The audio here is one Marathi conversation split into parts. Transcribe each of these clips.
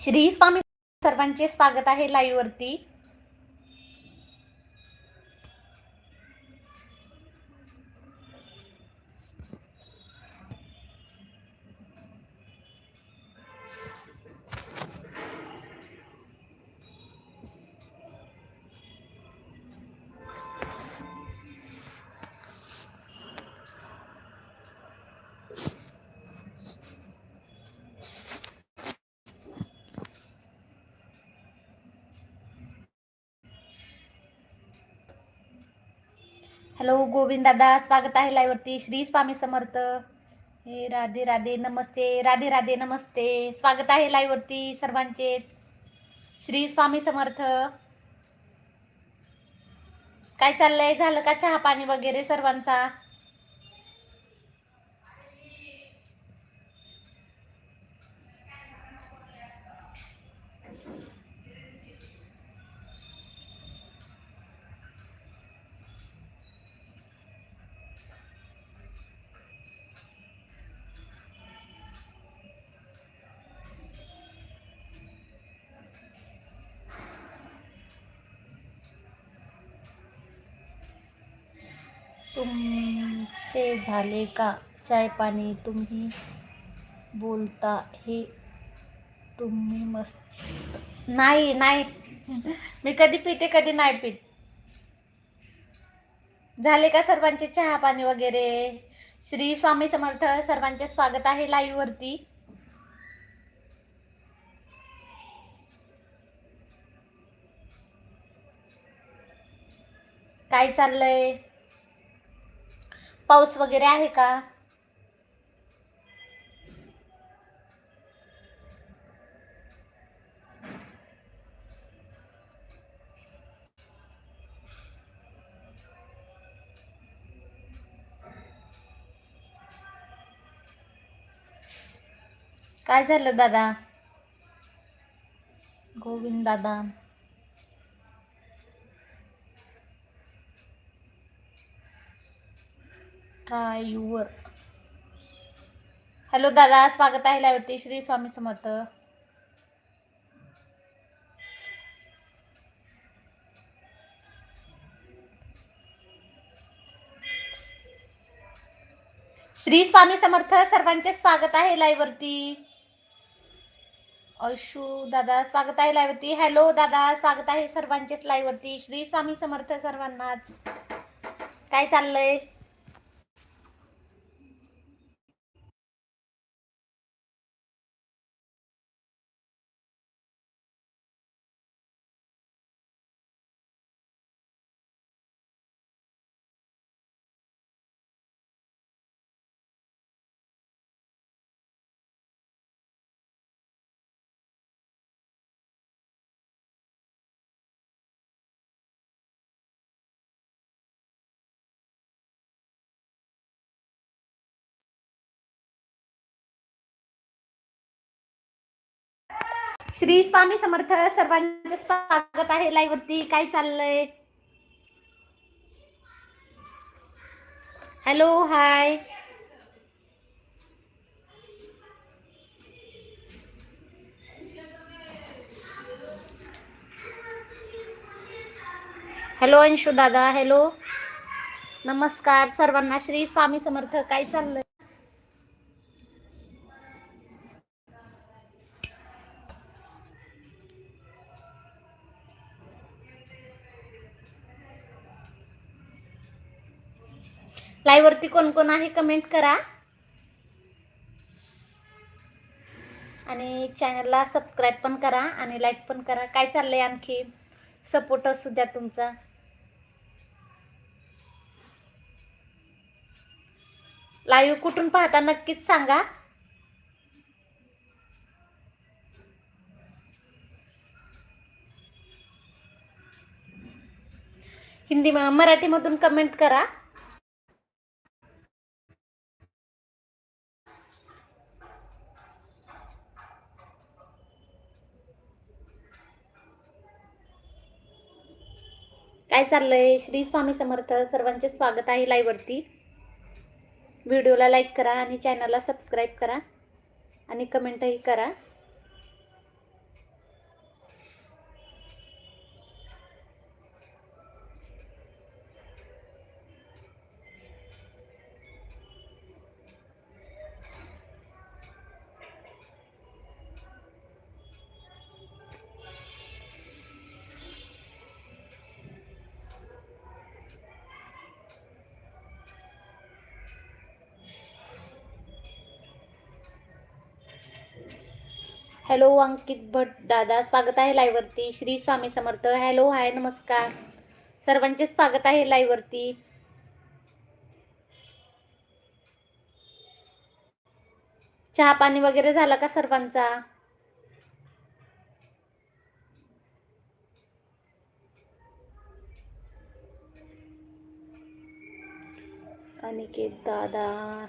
श्री स्वामी सर्वांचे स्वागत आहे लाईव्हवरती हॅलो गोविंद दादा स्वागत आहे लाईवरती श्री स्वामी समर्थ. हे राधे राधे नमस्ते. राधे राधे नमस्ते. स्वागत आहे लाईवरती सर्वांचेच. श्री स्वामी समर्थ. काय चाललंय? झालं का चहा पाणी वगैरे सर्वांचा? तुमचे झाले का? चाय पाणी तुम्ही बोलता हे तुम्ही मस्त नाही नाही. मी कधी पिते कधी नाही पित. झाले का सर्वांचे चहा पाणी वगैरे? श्री स्वामी समर्थ सर्वांचे स्वागत आहे लाईव्ह वरती. काय चाललंय? पाऊस वगैरे आहे का? काय झालं दादा? गोविंद दादा. ट्राय हॅलो दादा स्वागत आहे लाईवरती श्री स्वामी समर्थ. श्री स्वामी समर्थ सर्वांचे स्वागत आहे लाईवरती अशू दादा स्वागत आहे लाईवरती हॅलो दादा स्वागत आहे सर्वांचेच लाईवरती श्री स्वामी समर्थ सर्वांनाच. काय चाललंय? श्री स्वामी समर्थ सर्वांचे स्वागत आहे लाईव्ह वरती. काय चाललंय? हॅलो हाय हॅलो अंशू दादा. हॅलो नमस्कार सर्वांना. श्री स्वामी समर्थ काय चाललंय? लाईववरती कोण कोण आहे कमेंट करा. आणि चॅनलला सबस्क्राईब पण करा आणि लाईक पण करा. काय चाललंय आणखी? सपोर्ट असू द्या तुमचा. लाईव्ह कुठून पाहता नक्कीच सांगा. हिंदी मराठीमधून कमेंट करा. काय चाललंय? श्री स्वामी समर्थ सर्वांचे स्वागत आहे लाईव्हवरती व्हिडिओला लाईक करा आणि चॅनलला सबस्क्राईब करा आणि कमेंटही करा. हॅलो अंकित भट दादा स्वागत आहे लाईव्हवरती. श्री स्वामी समर्थ. हॅलो हाय नमस्कार. सर्वांचे स्वागत आहे लाईव्हवरती. चहा पाणी वगैरे झाला का सर्वांचा? अनिकेत दादा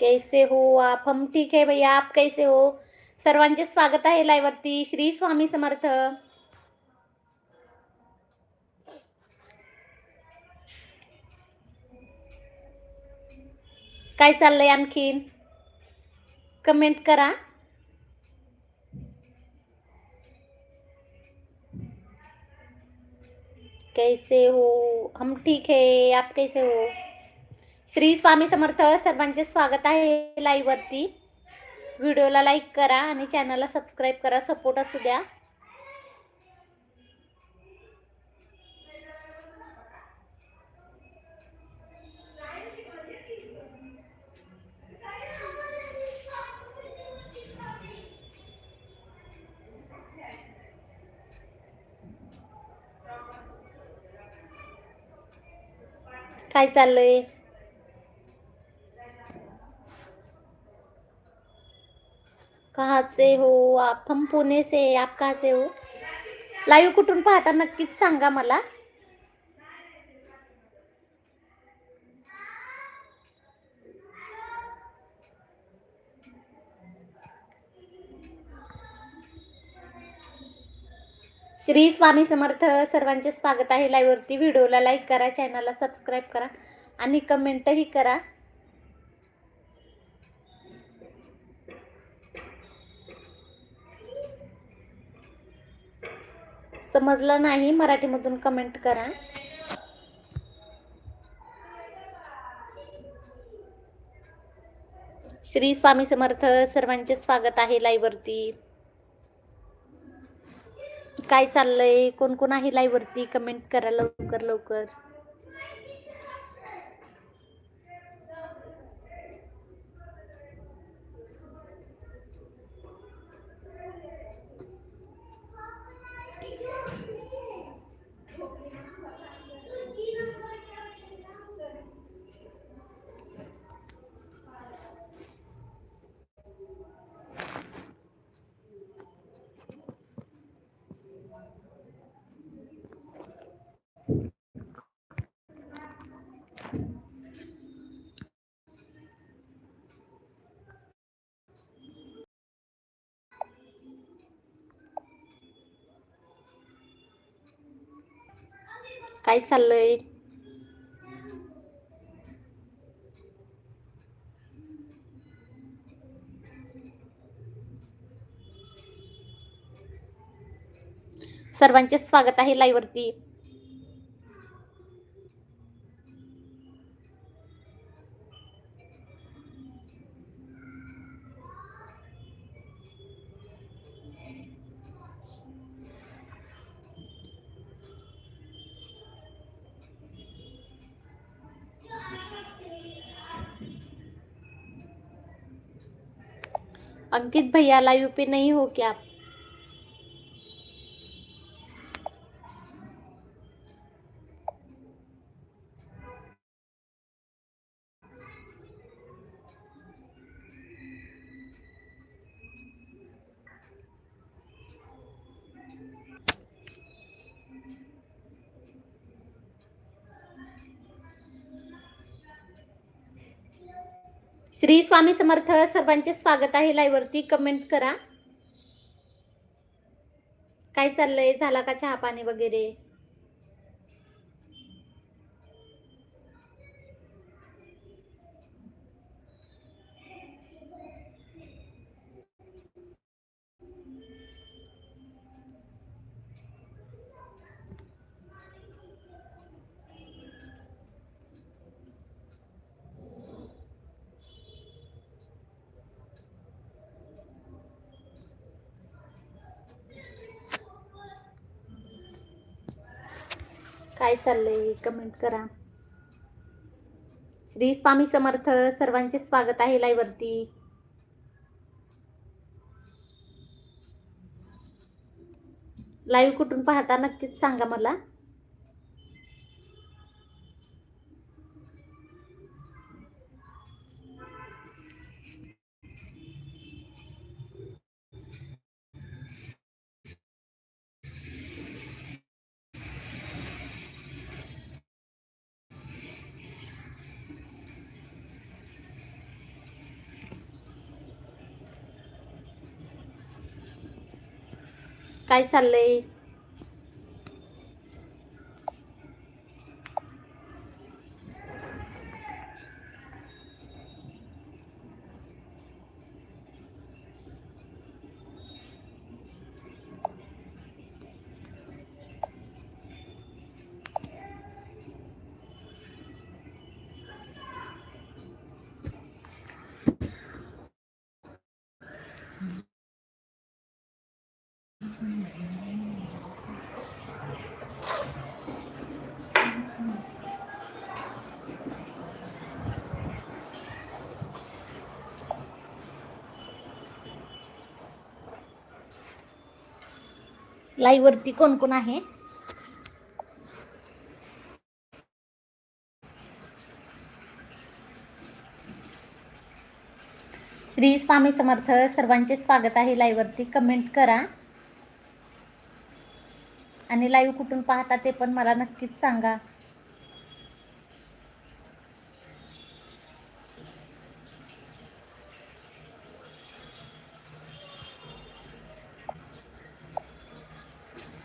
कैसे हो आप? हम ठीक है भैया आप कैसे हो? सर्वांचे स्वागत आहे लाईवरती श्री स्वामी समर्थ. काय चाललंय आणखीन? कमेंट करा. कैसे हो? हम ठीक है आप कैसे हो? श्री स्वामी समर्थ सर्वांचे स्वागत आहे लाईव्हवरती. व्हिडिओला लाईक करा आणि चॅनलला सबस्क्राईब करा सपोर्ट असू द्या. काय चाललंय? कहाँ से हो? आप हम पुणे से आप कहाँ से हो? लाईव्ह कुठून पाहता नक्कीच सांगा मला. श्री स्वामी समर्थ सर्वांचे स्वागत आहे लाईव्हवरती व्हिडिओला लाईक करा चॅनलला सबस्क्राईब करा आणि कमेंटही करा. समजलं नाही मराठीमधून कमेंट करा. श्री स्वामी समर्थ सर्वांचे स्वागत आहे लाईव्हवरती काय चाललंय? कोण कोण आहे लाईव्हवरती कमेंट करा लवकर लवकर. काय चाललंय? सर्वांचे स्वागत आहे लाईव्हवरती अंकित भैया लाइव पे नहीं हो क्या आप श्री स्वामी समर्थ सर्वांचे स्वागत आहे लाईव्हवरती. कमेंट करा. काय चाललंय? झाला का चहा पाणी वगैरे? काय चाललंय? कमेंट करा. श्री स्वामी समर्थ सर्वांचे स्वागत आहे लाईवरती लाईव्ह कुठून पाहता नक्कीच सांगा मला. काय चाललंय लाईव्ह वरती कोण कोण आहे? श्री स्वामी समर्थ सर्वांचे स्वागत आहे. लाईव्ह वरती कमेंट करा. आणि लाईव्ह कुठून पाहता ते पण मला नक्कीच सांगा.